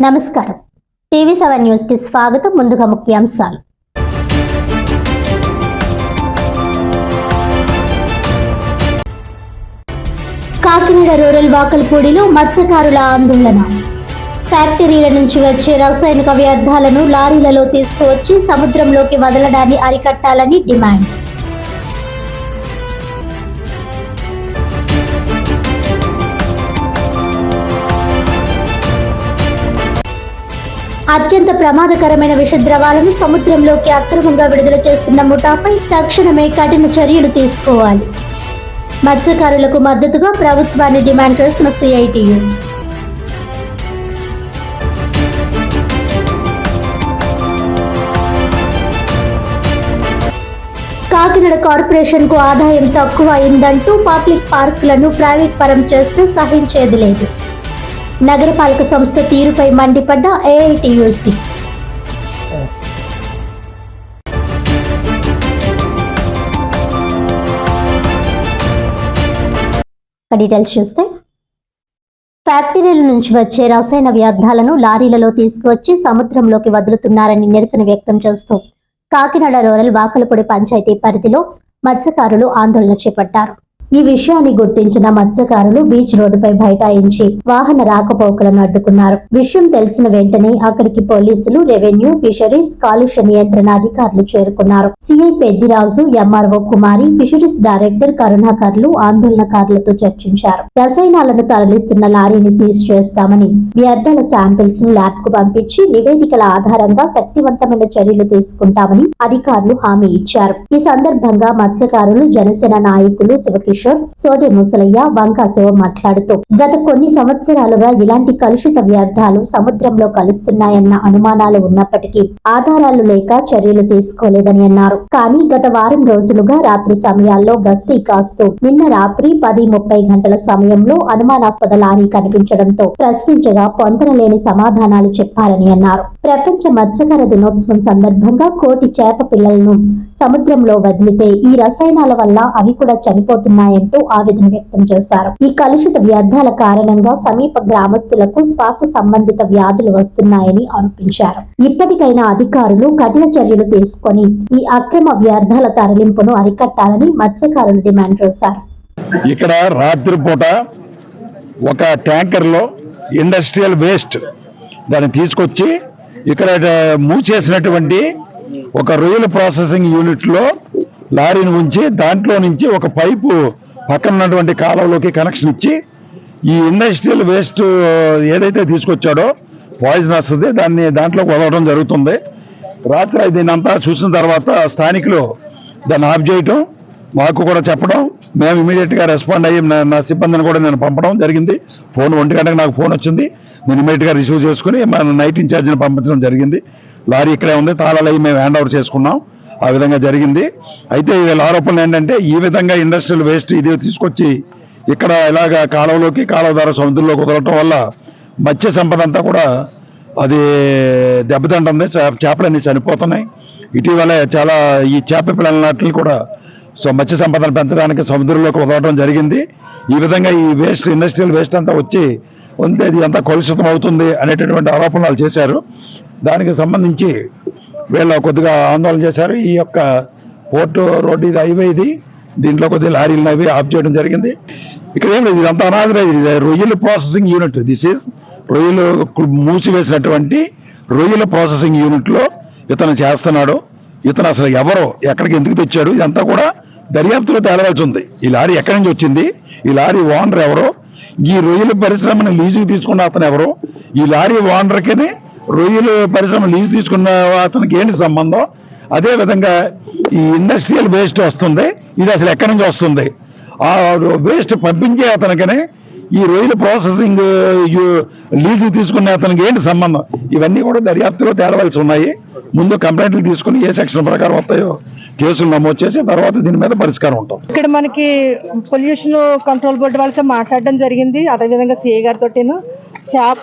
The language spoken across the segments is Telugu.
నమస్కారం. టీవీ సెవెన్ న్యూస్కి స్వాగతం. ముందుగా ముఖ్యాంశాలు. కాకినాడ రూరల్ వాకల్పూడిలో మత్స్యకారుల ఆందోళన. ఫ్యాక్టరీల నుంచి వచ్చే రసాయనిక వ్యర్థాలను లారీలలో తీసుకువచ్చి సముద్రంలోకి వదలడాన్ని అరికట్టాలని డిమాండ్. అత్యంత ప్రమాదకరమైన విషద్రవాలను సముద్రంలోకి అక్రమంగా విడుదల చేస్తున్న ముఠాపై తక్షణమే కఠిన చర్యలు తీసుకోవాలి. మత్స్యకారులకు మద్దతుగా ప్రభుత్వాన్ని డిమాండ్ చేసిన సిఐటియు కాకినాడ కార్పొరేషన్కు ఆదాయం తక్కువ అయిందంటూ పబ్లిక్ పార్కులను ప్రైవేట్ పరం చేస్తే సహించేది లేదు. నగరపాలక సంస్థ తీరుపై మండిపడ్డ ఏఐటియుసి. డీటెయిల్స్ చూస్తే ఫ్యాక్టరీల నుంచి వచ్చే రసాయన వ్యర్థాలను లారీలలో తీసుకువచ్చి సముద్రంలోకి వదులుతున్నారని నిరసన వ్యక్తం చేస్తూ కాకినాడ రూరల్ వాకలపూడి పంచాయతీ పరిధిలో మత్స్యకారులు ఆందోళన చేపట్టారు. ఈ విషయాన్ని గుర్తించిన మత్స్యకారులు బీచ్ రోడ్డుపై బైఠాయించి వాహన రాకపోకలను అడ్డుకున్నారు. విషయం తెలిసిన వెంటనే అక్కడికి పోలీసులు రెవెన్యూ ఫిషరీస్ కాలుష్య నియంత్రణ అధికారులు చేరుకున్నారు. CI Peddiraju MRO Kumari fisheries director కరుణాకర్లు ఆందోళనకారులతో చర్చించారు. రసాయనాలను తరలిస్తున్న లారీని సీజ్ చేస్తామని వ్యర్థాల శాంపిల్స్ను ల్యాబ్కు పంపించి నివేదికల ఆధారంగా శక్తివంతమైన చర్యలు తీసుకుంటామని అధికారులు హామీ ఇచ్చారు. ఈ సందర్భంగా మత్స్యకారులు జనసేన నాయకులు కిషోర్ సోదే ముసలయ్య వంకా శివ మాట్లాడుతూ గత కొన్ని సంవత్సరాలుగా ఇలాంటి కలుషిత వ్యర్థాలు సముద్రంలో కలుస్తున్నాయన్న అనుమానాలు ఉన్నప్పటికీ ఆధారాలు లేక చర్యలు తీసుకోలేదని అన్నారు. కానీ గత వారం రోజులుగా రాత్రి సమయాల్లో గస్తీ కాస్తూ నిన్న రాత్రి పది ముప్పై గంటల సమయంలో అనుమానాస్పద లారీ కనిపించడంతో ప్రశ్నించగా పొందనలేని సమాధానాలు చెప్పారని అన్నారు. ప్రపంచ మత్స్యకార దినోత్సవం సందర్భంగా కోటి చేప పిల్లలను సముద్రంలో వదిలితే ఈ రసాయనాల వల్ల అవి కూడా చనిపోతున్నాయంటూ ఆవేదన వ్యక్తం చేశారు. ఈ కలుషిత వ్యర్థాల కారణంగా సమీప గ్రామస్తులకు శ్వాస సంబంధిత వ్యాధులు వస్తున్నాయని ఆరోపించారు. ఇప్పటికైనా అధికారులు కఠిన చర్యలు తీసుకొని ఈ అక్రమ వ్యర్థాల తరలింపును అరికట్టాలని మత్స్యకారులు డిమాండ్ చేశారు. ఇక్కడ రాత్రిపూట ఒక ట్యాంకర్లో ఇండస్ట్రియల్ వేస్ట్ దాన్ని తీసుకొచ్చి ఇక్కడ మూసేసినటువంటి ఒక రొయ్యల ప్రాసెసింగ్ యూనిట్లో లారీని ఉంచి దాంట్లో నుంచి ఒక పైపు పక్కన ఉన్నటువంటి కాలంలోకి కనెక్షన్ ఇచ్చి ఈ ఇండస్ట్రియల్ వేస్ట్ ఏదైతే తీసుకొచ్చాడో పాయిజన్ వస్తుంది దాన్ని దాంట్లోకి వదలడం జరుగుతుంది. రాత్రి దీన్ని అంతా చూసిన తర్వాత స్థానికులు దాన్ని ఆఫ్ చేయటం మాకు కూడా చెప్పడం మేము ఇమీడియట్గా రెస్పాండ్ అయ్యి నా- సిబ్బందిని కూడా నేను పంపడం జరిగింది. ఫోన్ ఒంటి గంటకు నాకు ఫోన్ వచ్చింది. నేను ఇమీడియట్గా రిసీవ్ చేసుకుని మన నైట్ ఇన్ఛార్జిని పంపించడం జరిగింది. లారీ ఇక్కడే ఉంది. తాళాలు మేము హ్యాండ్ ఓవర్ చేసుకున్నాం. ఆ విధంగా జరిగింది. అయితే వీళ్ళ ఆరోపణలు ఏంటంటే ఈ విధంగా ఇండస్ట్రియల్ వేస్ట్ ఇది తీసుకొచ్చి ఇక్కడ ఇలాగ కాలువలోకి కాలువ ద్వారా సముద్రంలోకి వదలటం వల్ల మత్స్య సంపద అంతా కూడా అది దెబ్బతింటుంది. చేపలన్నీ చనిపోతున్నాయి. ఇటీవల చాలా ఈ చేప పిల్లలన్నింటిని కూడా సో మత్స్య సంపదను పెంచడానికి సముద్రంలోకి వదలడం జరిగింది. ఈ విధంగా ఈ వేస్ట్ ఇండస్ట్రియల్ వేస్ట్ అంతా వచ్చి ఉంటే ఇది అంతా కలుషితం అవుతుంది అనేటటువంటి ఆరోపణలు వాళ్ళు చేశారు. దానికి సంబంధించి వీళ్ళు కొద్దిగా ఆందోళన చేశారు. ఈ యొక్క పోర్టు రోడ్డు ఇది హైవే ఇది. దీంట్లో కొద్దిగా లారీలు అవి ఆఫ్ చేయడం జరిగింది. ఇక్కడ ఏం లేదు ఇదంతా అనాథరైజ్ ఇది రొయ్యల ప్రాసెసింగ్ యూనిట్. దిస్ ఈజ్ రొయ్యలు మూసివేసినటువంటి రొయ్యల ప్రాసెసింగ్ యూనిట్లో ఇతను చేస్తున్నాడు. ఇతను అసలు ఎవరో ఎక్కడికి ఎందుకు తెచ్చాడు ఇదంతా కూడా దర్యాప్తులో తేలవలసి ఉంది. ఈ లారీ ఎక్కడి నుంచి వచ్చింది ఈ లారీ ఓనర్ ఎవరో ఈ రొయ్యల పరిశ్రమని లీజుకి తీసుకున్న అతను ఎవరో ఈ లారీ ఓనర్కి రొయ్యల పరిశ్రమ లీజు తీసుకున్న అతనికి ఏంటి సంబంధం? అదే విధంగా ఈ ఇండస్ట్రియల్ వేస్ట్ వస్తుంది. ఇది అసలు ఎక్కడి నుంచి వస్తుంది? ఆ వేస్ట్ పంపించే అతనికనే ఈ రొయ్యల ప్రాసెసింగ్ లీజు తీసుకునే అతనికి ఏంటి సంబంధం? ఇవన్నీ కూడా దర్యాప్తులో తేలవలసి ఉన్నాయి. ముందు కంప్లైంట్లు తీసుకుని ఏ సెక్షన్ ప్రకారం వస్తాయో కేసులు నమోదు చేసి తర్వాత దీని మీద పరిష్కారం ఉంటుంది. ఇక్కడ మనకి పొల్యూషన్ కంట్రోల్ బోర్డు వాళ్ళతో మాట్లాడడం జరిగింది. అదేవిధంగా సిఏ గారితో చేప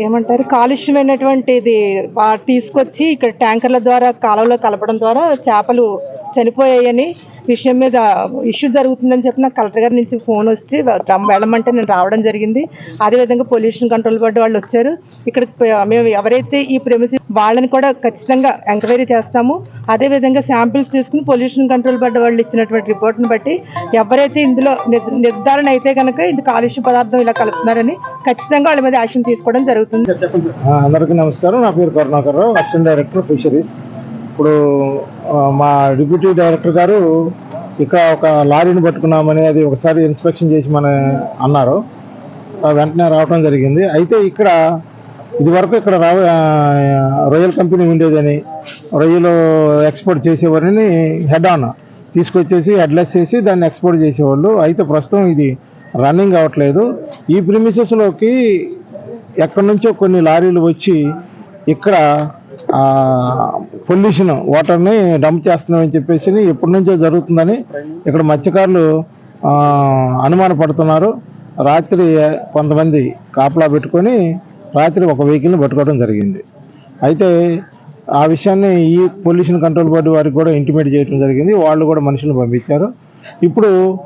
ఏమంటారు కాలుష్యమైనటువంటిది వా- తీసుకొచ్చి ఇక్కడ ట్యాంకర్ల ద్వారా కాలువలో కలపడం ద్వారా చేపలు చనిపోయాయని విషయం మీద ఇష్యూ జరుగుతుందని చెప్పి నాకు కలెక్టర్ గారి నుంచి ఫోన్ వచ్చి వెళ్ళమంటే నేను రావడం జరిగింది. అదేవిధంగా పొల్యూషన్ కంట్రోల్ బోర్డు వాళ్ళు వచ్చారు. ఇక్కడ మేము ఎవరైతే ఈ ప్రెమిసి వాళ్ళని కూడా ఖచ్చితంగా ఎంక్వైరీ చేస్తాము. అదేవిధంగా శాంపిల్స్ తీసుకుని పొల్యూషన్ కంట్రోల్ బోర్డు వాళ్ళు ఇచ్చినటువంటి రిపోర్ట్ని బట్టి ఎవరైతే ఇందులో నిర్ధారణ అయితే కనుక ఇది కాలుష్య పదార్థం ఇలా కలుపుతున్నారని ఖచ్చితంగా వాళ్ళ మీద యాక్షన్ తీసుకోవడం జరుగుతుంది. అందరికీ నమస్కారం. నా పేరు Karunakar Rao assistant director fisheries. ఇప్పుడు మా డిప్యూటీ డైరెక్టర్ గారు ఇక్కడ ఒక లారీని పట్టుకున్నామని అది ఒకసారి ఇన్స్పెక్షన్ చేసి మన అన్నారు. వెంటనే రావడం జరిగింది. అయితే ఇక్కడ ఇది వరకు ఇక్కడ రా రొయ్యల కంపెనీ ఉండేదని రొయ్యలు ఎక్స్పోర్ట్ చేసేవారిని హెడ్ ఆన్ తీసుకొచ్చేసి హెడ్లెస్ చేసి దాన్ని ఎక్స్పోర్ట్ చేసేవాళ్ళు. అయితే ప్రస్తుతం ఇది రన్నింగ్ అవ్వట్లేదు. ఈ ప్రిమిసెస్లోకి ఎక్కడి నుంచో కొన్ని లారీలు వచ్చి ఇక్కడ పొల్యూషన్ వాటర్ని డంప్ చేస్తున్నామని చెప్పేసి ఎప్పటి నుంచో జరుగుతుందని ఇక్కడ మత్స్యకారులు అనుమానపడుతున్నారు. రాత్రి కొంతమంది కాపలా పెట్టుకొని రాత్రి ఒక వెహికల్ని పట్టుకోవడం జరిగింది. అయితే ఆ విషయాన్ని ఈ పొల్యూషన్ కంట్రోల్ బోర్డు వారికి కూడా ఇంటిమేట్ చేయడం జరిగింది. వాళ్ళు కూడా మనుషులను పంపించారు. ఇప్పుడు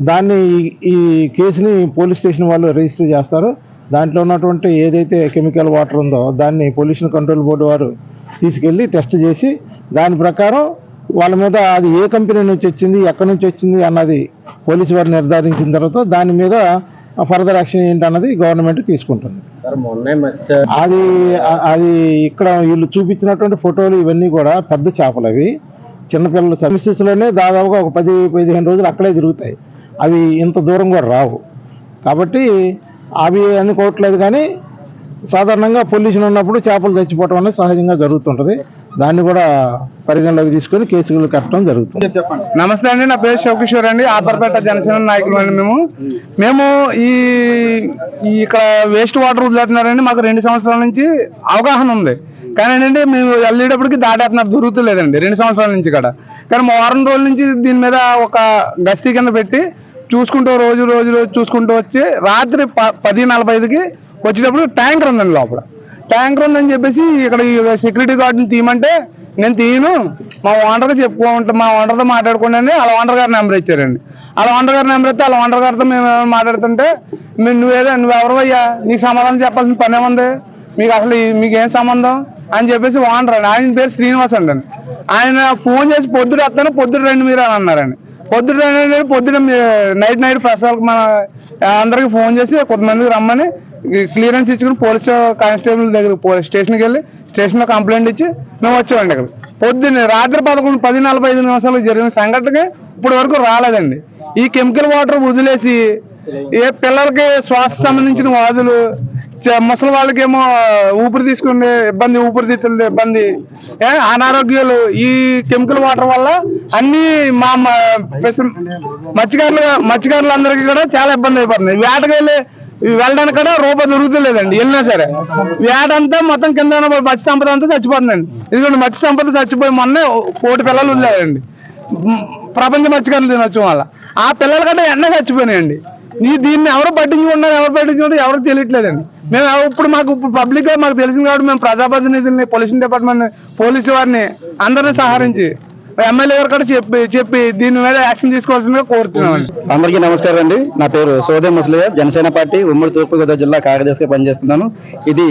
దాన్ని ఈ- ఈ కేసుని పోలీస్ స్టేషన్ వాళ్ళు రిజిస్టర్ చేస్తారు. దాంట్లో ఉన్నటువంటి ఏదైతే కెమికల్ వాటర్ ఉందో దాన్ని పొల్యూషన్ కంట్రోల్ బోర్డు వారు తీసుకెళ్ళి టెస్ట్ చేసి దాని ప్రకారం వాళ్ళ మీద అది ఏ కంపెనీ నుంచి వచ్చింది ఎక్కడి నుంచి వచ్చింది అన్నది పోలీసు వారు నిర్ధారించిన తర్వాత దాని మీద ఫర్దర్ యాక్షన్ ఏంటన్నది గవర్నమెంట్ తీసుకుంటుంది. అది అది ఇక్కడ వీళ్ళు చూపించినటువంటి ఫోటోలు ఇవన్నీ కూడా పెద్ద చేపలు అవి. చిన్నపిల్లల సర్వీసెస్ దాదాపుగా ఒక పది పదిహేను రోజులు అక్కడే తిరుగుతాయి. అవి ఇంత దూరం కూడా రావు. కాబట్టి అవి అనుకోవట్లేదు కానీ సాధారణంగా పొల్యూషన్ ఉన్నప్పుడు చేపలు చచ్చిపోవటం అనేది సహజంగా జరుగుతుంటుంది. దాన్ని కూడా పరిగణలోకి తీసుకొని కేసులు కట్టడం జరుగుతుంది. నమస్తే అండి నా పేరు శివకిషోర్ అండి ఆపర్పేట జనసేన నాయకులు అండి మేము. మేము ఈ ఇక్కడ వేస్ట్ వాటర్ వదిలేస్తున్నారండి మాకు రెండు సంవత్సరాల నుంచి అవగాహన ఉంది. కానీ ఏంటంటే మేము వెళ్ళేటప్పటికి దాటేస్తున్నారు దొరుకుతలేదండి రెండు సంవత్సరాల నుంచి ఇక్కడ. కానీ మా వారం రోజుల నుంచి దీని మీద ఒక గస్తీ కింద పెట్టి చూసుకుంటూ రోజు రోజు రోజు చూసుకుంటూ వచ్చి రాత్రి ప పది నలభై ఐదుకి వచ్చేటప్పుడు ట్యాంకర్ ఉందండి లోపల. ట్యాంకర్ ఉందని చెప్పేసి ఇక్కడ ఈ సెక్యూరిటీ గార్డుని తీయమంటే నేను తీయను. మా ఓనర్గా చెప్పుకుంటా మా ఓనర్తో మాట్లాడుకోండి అలా ఓనర్ గారి నెంబర్ ఇచ్చారండి. అలా ఓనర్ గారి నెంబర్ ఇస్తే అలా ఓనర్ గారితో మేము ఏమైనా మాట్లాడుతుంటే మీరు నువ్వేదో నువ్వెవరు అయ్యా? నీకు సమాధానం చెప్పాల్సిన పని ఏముంది మీకు అసలు మీకేం మీకు ఏం సంబంధం? అని చెప్పేసి ఓనర్ అండి. ఆయన పేరు శ్రీనివాస్ అండి ఆయన ఫోన్ చేసి పొద్దుడు వస్తాను పొద్దుడు రండి మీరు అని అన్నారండి. పొద్దుడు రండి పొద్దుట నైట్ నైట్ ప్రసాద్ మన అందరికి ఫోన్ చేసి కొంతమందికి రమ్మని క్లియరెన్స్ ఇచ్చుకుని పోలీస్ కానిస్టేబుల్ దగ్గర పోలీస్ స్టేషన్కి వెళ్ళి స్టేషన్లో కంప్లైంట్ ఇచ్చి మేము వచ్చామండి ఇక్కడ పొద్దున్నే రాత్రి పదకొండు పది నలభై ఐదు నిమిషాలు జరిగిన సంఘటనకి ఇప్పటి వరకు రాలేదండి. ఈ కెమికల్ వాటర్ వదిలేసి ఏ పిల్లలకి శ్వాస సంబంధించిన వ్యాధులు చ- ముసలి వాళ్ళకేమో ఊపిరి తీసుకునే ఇబ్బంది ఊపిరితిత్తుల ఇబ్బంది ఏ, అనారోగ్యాలు ఈ కెమికల్ వాటర్ వల్ల అన్ని మా మత్స్యకారులు మత్స్యకారులందరికీ కూడా చాలా ఇబ్బంది అయిపోతుంది. వేటకెళ్ళి వెళ్ళడానికి కూడా రూపాయి దొరుకుతలేదండి వెళ్ళినా సరే. వేడంతా మొత్తం కింద మత్స్య సంపద అంతా చచ్చిపోతుందండి. ఎందుకంటే మత్స్య సంపద చచ్చిపోయి మొన్న కోటి పిల్లలు వదిలేదండి ప్రపంచ మత్స్యకారులు తినొచ్చు వల్ల ఆ పిల్లల కంటే ఎండ చచ్చిపోయినాయండి. నీ దీన్ని ఎవరు పట్టించుకుంటున్నారు ఎవరు పట్టించుకుంటారు ఎవరు తెలియట్లేదండి. మేము ఇప్పుడు మాకు ఇప్పుడు పబ్లిక్గా మాకు తెలిసింది కాబట్టి మేము ప్రజాప్రతినిధుల్ని పొల్యూషన్ డిపార్ట్మెంట్ పోలీసు వారిని అందరిని సహకరించి ఎమ్మెల్యే గారు కూడా చెప్పి చెప్పి దీని మీద యాక్షన్ తీసుకోవాల్సిందిగా కోరుతున్నాం. అందరికీ నమస్కారం అండి. నా పేరు సోదే ముసలియ జనసేన పార్టీ ఉమ్మడి తూర్పుగోదావరి జిల్లా కార్యదర్శిగా పనిచేస్తున్నాను. ఇది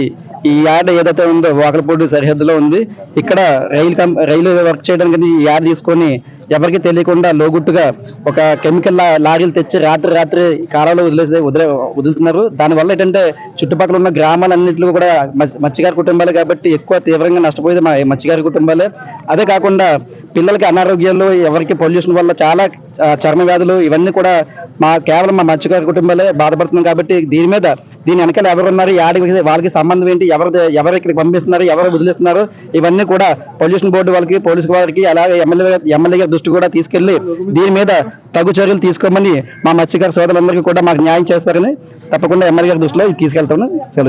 ఈ యార్డ్ ఏదైతే ఉందో వాకలపూడి సరిహద్దులో ఉంది. ఇక్కడ రైలు రైలు వర్క్ చేయడానికి ఈ యార్డ్ తీసుకొని ఎవరికి తెలియకుండా లోగుట్టుగా ఒక కెమికల్ లా- లారీలు తెచ్చి రాత్రి రాత్రి కాలంలో వదిలేసి వదిలే వదులుతున్నారు. దానివల్ల ఏంటంటే చుట్టుపక్కల ఉన్న గ్రామాలన్నింటిలో కూడా మత్స్య- మత్స్యకార కుటుంబాలు కాబట్టి ఎక్కువ తీవ్రంగా నష్టపోయేది మా మత్స్యకార కుటుంబాలే. అదే కాకుండా పిల్లలకి అనారోగ్యాలు ఎవరికి పొల్యూషన్ వల్ల చాలా చర్మ వ్యాధులు ఇవన్నీ కూడా మా కేవలం మా మత్స్యకార కుటుంబాలే బాధపడుతున్నాం కాబట్టి దీని మీద దీని వెనకాల ఎవరు ఉన్నారు? వాళ్ళకి సంబంధం ఏంటి? ఎవరు ఎవరు ఇక్కడికి పంపిస్తున్నారు? ఎవరు వదిలేస్తున్నారు? ఇవన్నీ కూడా పొల్యూషన్ బోర్డు వాళ్ళకి పోలీసు వారికి అలాగే ఎమ్మెల్యే ఎమ్మెల్యే గారి దృష్టి కూడా తీసుకెళ్ళి దీని మీద తగు చర్యలు తీసుకోమని మా మత్స్యకార సోదరులందరికీ కూడా మాకు న్యాయం చేస్తారని తప్పకుండా ఎమ్మెల్యే గారి దృష్టిలో ఇది తీసుకెళ్తామని సెలవు